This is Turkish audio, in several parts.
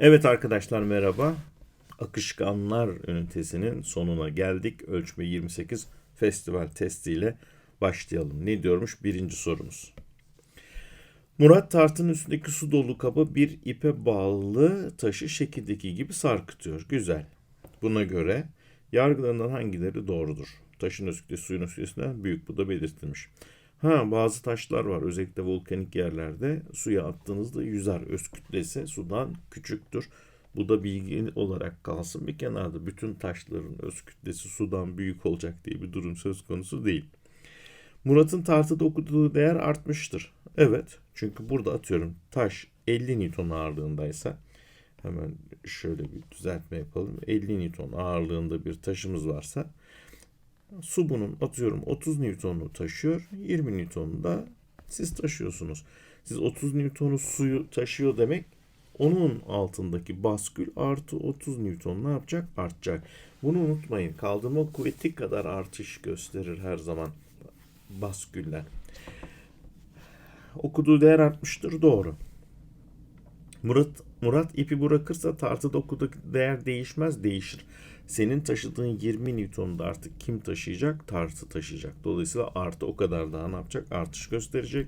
Evet arkadaşlar merhaba. Akışkanlar ünitesinin sonuna geldik. Ölçme 28 festival testiyle başlayalım. Ne diyormuş birinci sorumuz. Murat tartının üstündeki su dolu kabı bir ipe bağlı taşı şekildeki gibi sarkıtıyor. Güzel. Buna göre yargılanan hangileri doğrudur? Taşın üstü suyun üstünden büyük bu da belirtilmiş. Ha bazı taşlar var özellikle volkanik yerlerde suya attığınızda yüzer. Öz kütlesi sudan küçüktür. Bu da bilgi olarak kalsın bir kenarda. Bütün taşların öz kütlesi sudan büyük olacak diye bir durum söz konusu değil. Murat'ın tartıda okuduğu değer artmıştır. Evet. Çünkü burada atıyorum taş 50 Newton ağırlığındaysa hemen şöyle bir düzeltme yapalım. 50 Newton ağırlığında bir taşımız varsa su bunun atıyorum 30 Newton'u taşıyor. 20 Newton'u da siz taşıyorsunuz. Siz 30 Newton'u suyu taşıyor demek onun altındaki baskül artı 30 Newton ne yapacak? Artacak. Bunu unutmayın. Kaldırma kuvveti kadar artış gösterir her zaman basküller. Okuduğu değer artmıştır. Doğru. Murat, Murat ipi bırakırsa tartıda okuduğu değer değişmez. Değişir. Senin taşıdığın 20 Newton'da artık kim taşıyacak? Tartı taşıyacak. Dolayısıyla artı o kadar daha ne yapacak? Artış gösterecek.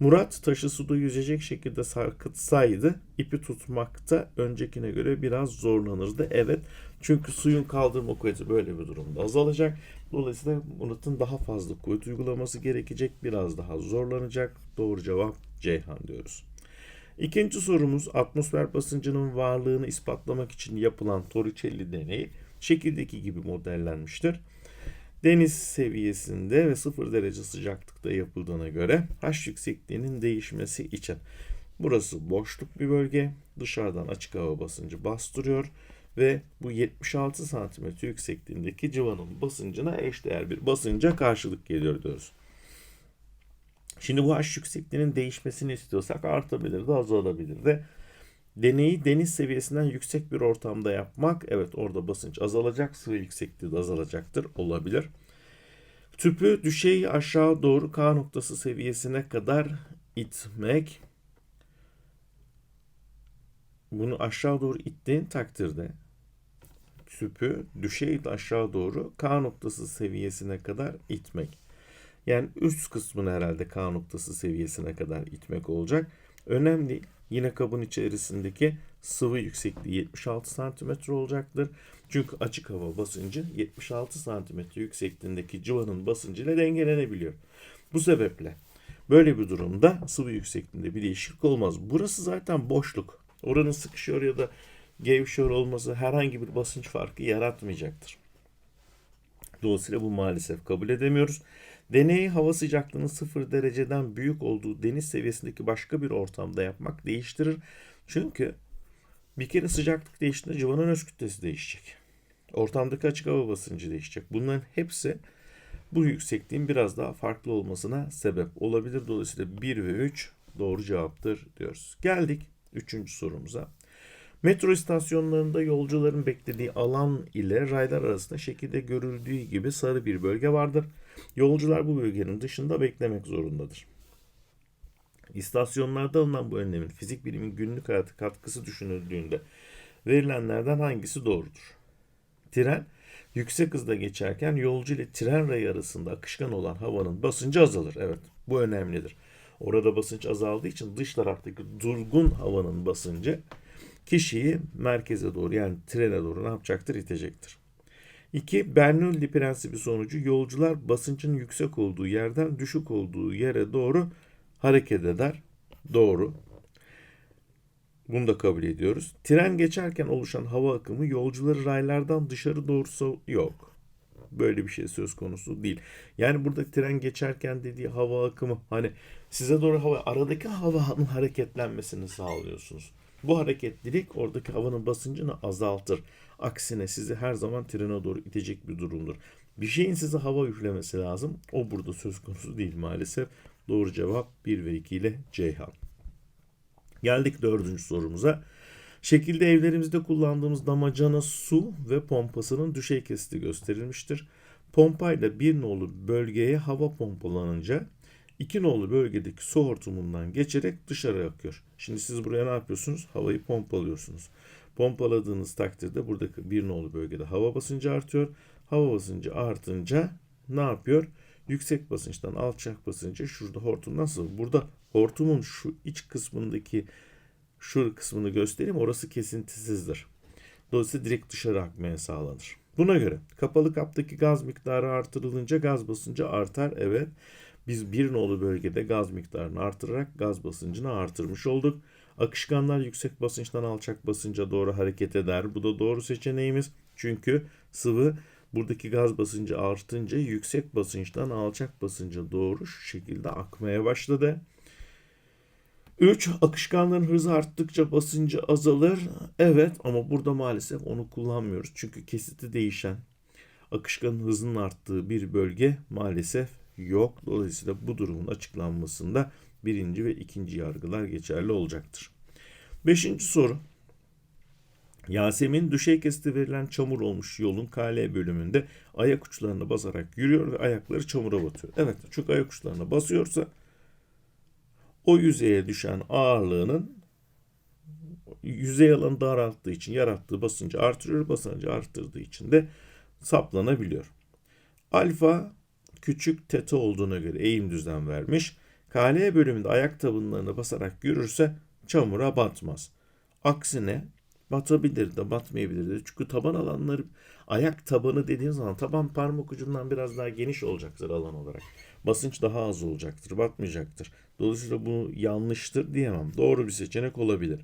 Murat taşı suda yüzecek şekilde sarkıtsaydı ipi tutmakta öncekine göre biraz zorlanırdı. Evet çünkü suyun kaldırma kuvveti böyle bir durumda azalacak. Dolayısıyla Murat'ın daha fazla kuvvet uygulaması gerekecek. Biraz daha zorlanacak. Doğru cevap Ceyhan diyoruz. İkinci sorumuz atmosfer basıncının varlığını ispatlamak için yapılan Torricelli deneyi şekildeki gibi modellenmiştir. Deniz seviyesinde ve 0 derece sıcaklıkta yapıldığına göre H yüksekliğinin değişmesi için burası boşluk bir bölge. Dışarıdan açık hava basıncı bastırıyor ve bu 76 santimetre yüksekliğindeki civanın basıncına eşdeğer bir basınca karşılık geliyor diyoruz. Şimdi bu H yüksekliğinin değişmesini istiyorsak artabilir de azalabilir de. Deneyi deniz seviyesinden yüksek bir ortamda yapmak, evet orada basınç azalacak, sıvı yüksekliği de azalacaktır, olabilir. Tüpü düşey aşağı doğru K noktası seviyesine kadar itmek. Bunu aşağı doğru ittiğin takdirde tüpü düşey aşağı doğru K noktası seviyesine kadar itmek. Yani üst kısmını herhalde K noktası seviyesine kadar itmek olacak. Önemli. Yine kabın içerisindeki sıvı yüksekliği 76 cm olacaktır. Çünkü açık hava basıncı 76 cm yüksekliğindeki civanın basıncıyla dengelenebiliyor. Bu sebeple böyle bir durumda sıvı yüksekliğinde bir değişiklik olmaz. Burası zaten boşluk. Oranın sıkışıyor ya da gevşiyor olması herhangi bir basınç farkı yaratmayacaktır. Dolayısıyla bu maalesef kabul edemiyoruz. Deneyi hava sıcaklığının 0 dereceden büyük olduğu deniz seviyesindeki başka bir ortamda yapmak değiştirir. Çünkü bir kere sıcaklık değiştiğinde civanın öz kütlesi değişecek. Ortamdaki açık hava basıncı değişecek. Bunların hepsi bu yüksekliğin biraz daha farklı olmasına sebep olabilir. Dolayısıyla 1 ve 3 doğru cevaptır diyoruz. Geldik 3. sorumuza. Metro istasyonlarında yolcuların beklediği alan ile raylar arasında şekilde görüldüğü gibi sarı bir bölge vardır. Yolcular bu bölgenin dışında beklemek zorundadır. İstasyonlarda alınan bu önlemin fizik bilimin günlük hayatı katkısı düşünüldüğünde verilenlerden hangisi doğrudur? Tren yüksek hızda geçerken yolcu ile tren rayı arasında akışkan olan havanın basıncı azalır. Evet bu önemlidir. Orada basınç azaldığı için dış taraftaki durgun havanın basıncı kişiyi merkeze doğru yani trene doğru ne yapacaktır? itecektir. 2. Bernoulli prensibi sonucu yolcular basıncın yüksek olduğu yerden düşük olduğu yere doğru hareket eder. Doğru. Bunu da kabul ediyoruz. Tren geçerken oluşan hava akımı yolcuları raylardan dışarı doğrusu yok. Böyle bir şey söz konusu değil. Yani burada tren geçerken dediği hava akımı hani size doğru hava aradaki havanın hareketlenmesini sağlıyorsunuz. Bu hareketlilik oradaki havanın basıncını azaltır. Aksine sizi her zaman trene doğru itecek bir durumdur. Bir şeyin size hava üflemesi lazım. O burada söz konusu değil maalesef. Doğru cevap 1 ve 2 ile Ceyhan. Geldik dördüncü sorumuza. Şekilde evlerimizde kullandığımız damacana su ve pompasının düşey kesiti gösterilmiştir. Pompayla bir nolu bölgeye hava pompalanınca İki nolu bölgedeki su hortumundan geçerek dışarı akıyor. Şimdi siz buraya ne yapıyorsunuz? Havayı pompalıyorsunuz. Pompaladığınız takdirde buradaki bir nolu bölgede hava basıncı artıyor. Hava basıncı artınca ne yapıyor? Yüksek basınçtan alçak basınca şurada hortum nasıl? Burada hortumun şu iç kısmındaki şu kısmını göstereyim. Orası kesintisizdir. Dolayısıyla direkt dışarı akmaya sağlanır. Buna göre kapalı kaptaki gaz miktarı artırılınca gaz basıncı artar. Evet biz bir nolu bölgede gaz miktarını artırarak gaz basıncını artırmış olduk. Akışkanlar yüksek basınçtan alçak basınca doğru hareket eder. Bu da doğru seçeneğimiz. Çünkü sıvı buradaki gaz basıncı artınca yüksek basınçtan alçak basınca doğru şu şekilde akmaya başladı. 3. Akışkanların hızı arttıkça basıncı azalır. Evet ama burada maalesef onu kullanmıyoruz. Çünkü kesiti değişen akışkanın hızının arttığı bir bölge maalesef yok. Dolayısıyla bu durumun açıklanmasında birinci ve ikinci yargılar geçerli olacaktır. Beşinci soru. Yasemin düşey kesiti verilen çamur olmuş yolun KL bölümünde ayak uçlarına basarak yürüyor ve ayakları çamura batıyor. Evet çünkü ayak uçlarına basıyorsa o yüzeye düşen ağırlığının yüzey alanı daralttığı için yarattığı basıncı artırıyor. Basıncı arttırdığı için de saplanabiliyor. Alfa küçük teta olduğuna göre eğim düzlem vermiş. KL bölümünde ayak tabanlarına basarak yürürse çamura batmaz. Aksine batabilir de batmayabilir de. Çünkü taban alanları ayak tabanı dediğin zaman taban parmak ucundan biraz daha geniş olacaktır alan olarak. Basınç daha az olacaktır, batmayacaktır. Dolayısıyla bu yanlıştır diyemem. Doğru bir seçenek olabilir.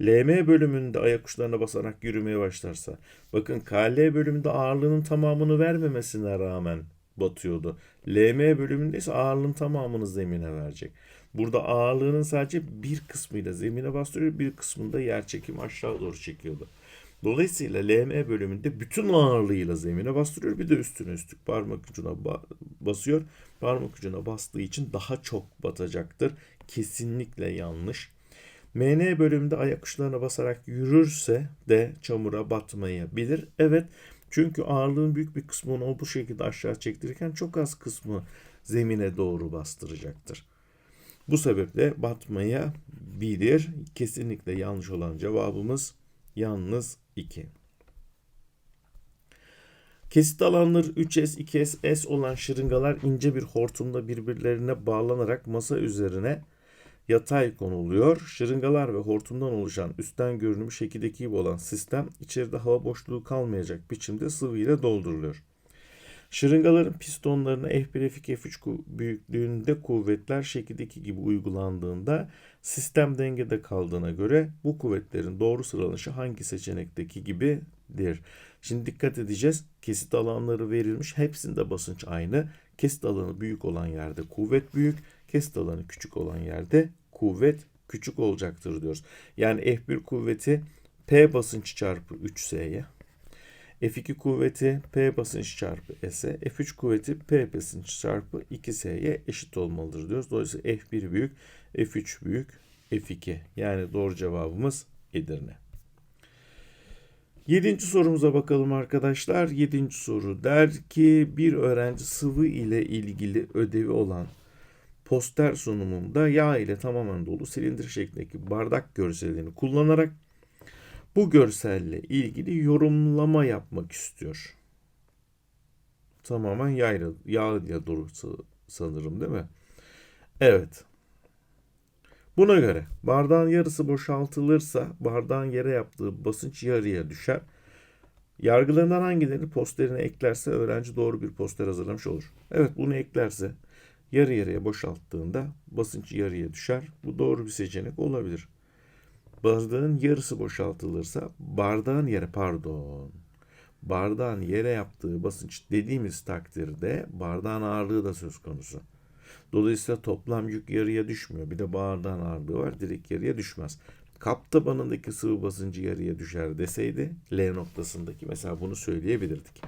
LM bölümünde ayak uçlarına basarak yürümeye başlarsa. Bakın KL bölümünde ağırlığının tamamını vermemesine rağmen batıyordu. LM bölümünde ise ağırlığın tamamını zemine verecek. Burada ağırlığının sadece bir kısmıyla zemine bastırıyor, bir kısmında yer çekimi aşağı doğru çekiyordu. Dolayısıyla LM bölümünde bütün ağırlığıyla zemine bastırıyor. Bir de üstüne üstlük parmak ucuna ba- basıyor. Parmak ucuna bastığı için daha çok batacaktır. Kesinlikle yanlış. MN bölümünde ayak uçlarına basarak yürürse de çamura batmayabilir. Evet çünkü ağırlığın büyük bir kısmını o bu şekilde aşağı çektirirken çok az kısmı zemine doğru bastıracaktır. Bu sebeple batmaya bilir. Kesinlikle yanlış olan cevabımız yalnız 2. Kesit alanları 3S, 2S, S olan şırıngalar ince bir hortumda birbirlerine bağlanarak masa üzerine yatay konuluyor. Şırıngalar ve hortumdan oluşan üstten görünümü şekildeki gibi olan sistem içeride hava boşluğu kalmayacak biçimde sıvı ile dolduruluyor. Şırıngaların pistonlarına F1 F2 F3 büyüklüğünde kuvvetler şekildeki gibi uygulandığında sistem dengede kaldığına göre bu kuvvetlerin doğru sıralanışı hangi seçenekteki gibidir? Şimdi dikkat edeceğiz. Kesit alanları verilmiş. Hepsinde basınç aynı. Kesit alanı büyük olan yerde kuvvet büyük. Kesit alanı küçük olan yerde kuvvet küçük olacaktır diyoruz. Yani F1 kuvveti P basınç çarpı 3S'ye. F2 kuvveti P basınç çarpı S'e, F3 kuvveti P basınç çarpı 2S'ye eşit olmalıdır diyoruz. Dolayısıyla F1 büyük, F3 büyük, F2. Yani doğru cevabımız Edirne. Yedinci sorumuza bakalım arkadaşlar. Yedinci soru der ki bir öğrenci sıvı ile ilgili ödevi olan poster sunumunda yağ ile tamamen dolu silindir şeklindeki bardak görselini kullanarak bu görselle ilgili yorumlama yapmak istiyor. Tamamen yağ, yağ ile dolu sanırım değil mi? Evet. Buna göre bardağın yarısı boşaltılırsa bardağın yere yaptığı basınç yarıya düşer. Yargılarından hangilerini posterine eklerse öğrenci doğru bir poster hazırlamış olur. Evet bunu eklerse yarı yarıya boşalttığında basınç yarıya düşer. Bu doğru bir seçenek olabilir. Bardağın yarısı boşaltılırsa bardağın yere pardon bardağın yere yaptığı basınç dediğimiz takdirde bardağın ağırlığı da söz konusu. Dolayısıyla toplam yük yarıya düşmüyor. Bir de bardağın ağırlığı var. Direkt yarıya düşmez. Kap tabanındaki sıvı basıncı yarıya düşer deseydi L noktasındaki mesela bunu söyleyebilirdik.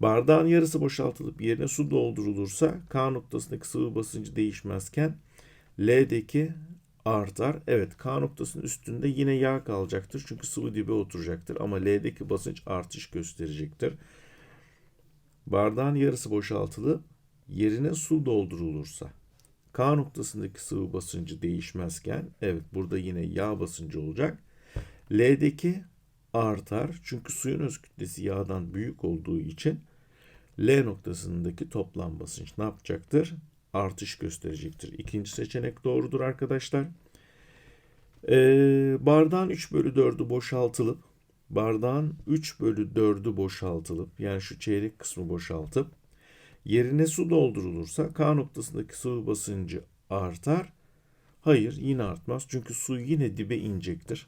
Bardağın yarısı boşaltılıp yerine su doldurulursa K noktasındaki sıvı basıncı değişmezken L'deki artar. Evet K noktasının üstünde yine yağ kalacaktır. Çünkü sıvı dibe oturacaktır. Ama L'deki basınç artış gösterecektir. Bardağın yarısı boşaltılıp yerine su doldurulursa K noktasındaki sıvı basıncı değişmezken evet burada yine yağ basıncı olacak. L'deki artar çünkü suyun öz kütlesi yağdan büyük olduğu için L noktasındaki toplam basınç ne yapacaktır? Artış gösterecektir. İkinci seçenek doğrudur arkadaşlar. Ee, bardağın 3 bölü 4'ü boşaltılıp bardağın 3 bölü 4'ü boşaltılıp yani şu çeyrek kısmı boşaltıp yerine su doldurulursa K noktasındaki sıvı basıncı artar. Hayır yine artmaz çünkü su yine dibe inecektir.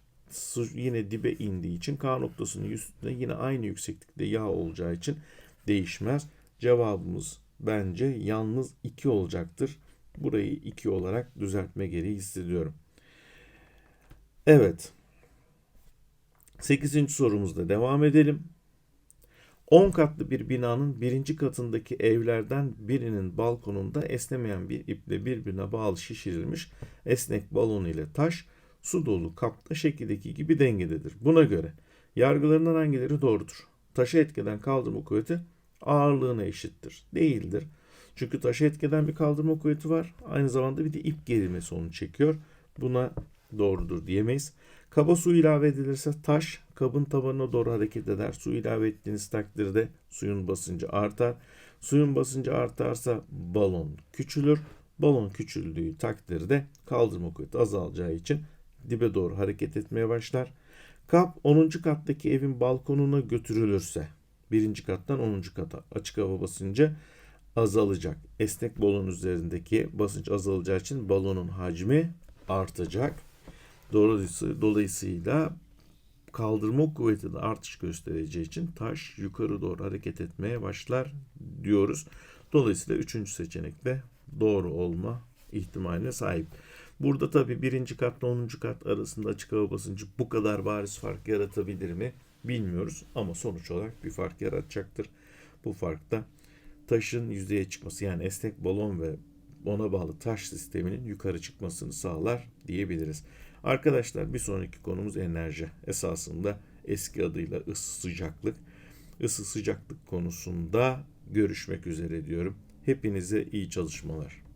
Yine dibe indiği için K noktasının üstünde yine aynı yükseklikte yağ olacağı için değişmez. Cevabımız bence yalnız 2 olacaktır. Burayı 2 olarak düzeltme gereği hissediyorum. Evet. 8. sorumuzda devam edelim. 10 katlı bir binanın birinci katındaki evlerden birinin balkonunda esnemeyen bir iple birbirine bağlı şişirilmiş esnek balon ile taş su dolu kapta şekildeki gibi dengededir. Buna göre yargılarından hangileri doğrudur? Taşı etkeden kaldırma kuvveti ağırlığına eşittir. Değildir. Çünkü taşı etkeden bir kaldırma kuvveti var. Aynı zamanda bir de ip gerilmesi onu çekiyor. Buna doğrudur diyemeyiz. Kaba su ilave edilirse taş kabın tabanına doğru hareket eder. Su ilave ettiğiniz takdirde suyun basıncı artar. Suyun basıncı artarsa balon küçülür. Balon küçüldüğü takdirde kaldırma kuvveti azalacağı için dibe doğru hareket etmeye başlar. Kap 10. kattaki evin balkonuna götürülürse birinci kattan 10. kata açık hava basıncı azalacak. Esnek balon üzerindeki basınç azalacağı için balonun hacmi artacak. Dolayısıyla kaldırma kuvveti de artış göstereceği için taş yukarı doğru hareket etmeye başlar diyoruz. Dolayısıyla üçüncü seçenek de doğru olma ihtimaline sahip. Burada tabi birinci katla 10. kat arasında açık hava basıncı bu kadar bariz fark yaratabilir mi bilmiyoruz ama sonuç olarak bir fark yaratacaktır. Bu fark da taşın yüzeye çıkması yani esnek balon ve ona bağlı taş sisteminin yukarı çıkmasını sağlar diyebiliriz. Arkadaşlar bir sonraki konumuz enerji. Esasında eski adıyla ısı sıcaklık. Isı sıcaklık konusunda görüşmek üzere diyorum. Hepinize iyi çalışmalar.